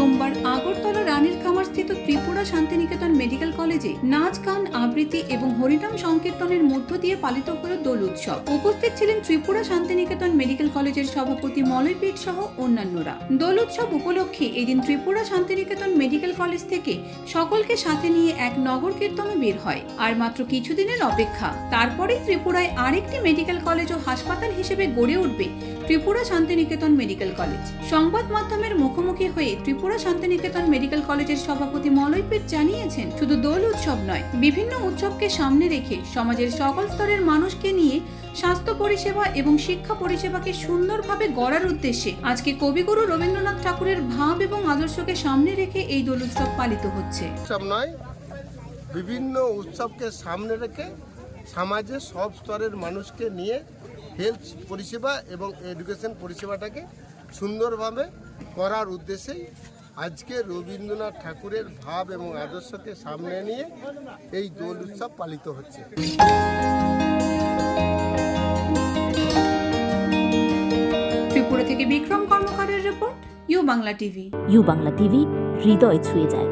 আগরতলা রানীর খামার স্থিত ত্রিপুরা শান্তিনিকেতন মেডিকেল কলেজে নাচ, গান, আবৃত্তি এবং হরিনাম সংকীর্তনের মধ্য দিয়ে পালিত হল দোল উৎসব। উপস্থিত ছিলেন ত্রিপুরা শান্তিনিকেতন মেডিকেল কলেজের সভাপতি মলয় পীঠ সহ অন্যান্যরা। দোল উৎসব উপলক্ষে এদিন ত্রিপুরা শান্তিনিকেতন মেডিকেল কলেজ থেকে সকলকে সাথে নিয়ে এক নগর কীর্তনে বের হয়, আর মাত্র কিছুদিনের অপেক্ষা। তারপরেই ত্রিপুরায় আরেকটি মেডিকেল কলেজ ও হাসপাতাল হিসেবে গড়ে উঠবে ত্রিপুরা শান্তিনিকেতন মেডিকেল কলেজ। সংবাদ মাধ্যমের মুখোমুখি হয়ে ত্রিপুরা শান্তিনিকেতন মেডিকেল কলেজের সভাপতি মলয় পেট জানিয়েছেন, শুধু দোল উৎসব নয়, বিভিন্ন উৎসবকে সামনে রেখে সমাজের সকল স্তরের মানুষকে নিয়ে স্বাস্থ্য পরিষেবা এবং শিক্ষা পরিষেবাকে সুন্দরভাবে গড়ার উদ্দেশ্যে আজকে কবিগুরু রবীন্দ্রনাথ ঠাকুরের ভাব এবং আদর্শকে সামনে রেখে এই দোল উৎসব পালিত হচ্ছে। বিভিন্ন উৎসবকে সামনে রেখে সমাজে সব স্তরের মানুষকে নিয়ে হেলথ পরিষেবা এবং এডুকেশন পরিষেবাটাকে সুন্দরভাবে করার উদ্দেশ্যেই আজকে রবীন্দ্রনাথ ঠাকুরের ভাব এবং আদর্শকে সামনে নিয়ে এই দোল উৎসব পালিত হচ্ছে। ত্রিপুরা থেকে Bikram Karmakar report U Bangla TV. U Bangla TV হৃদয় ছুঁয়ে যায়।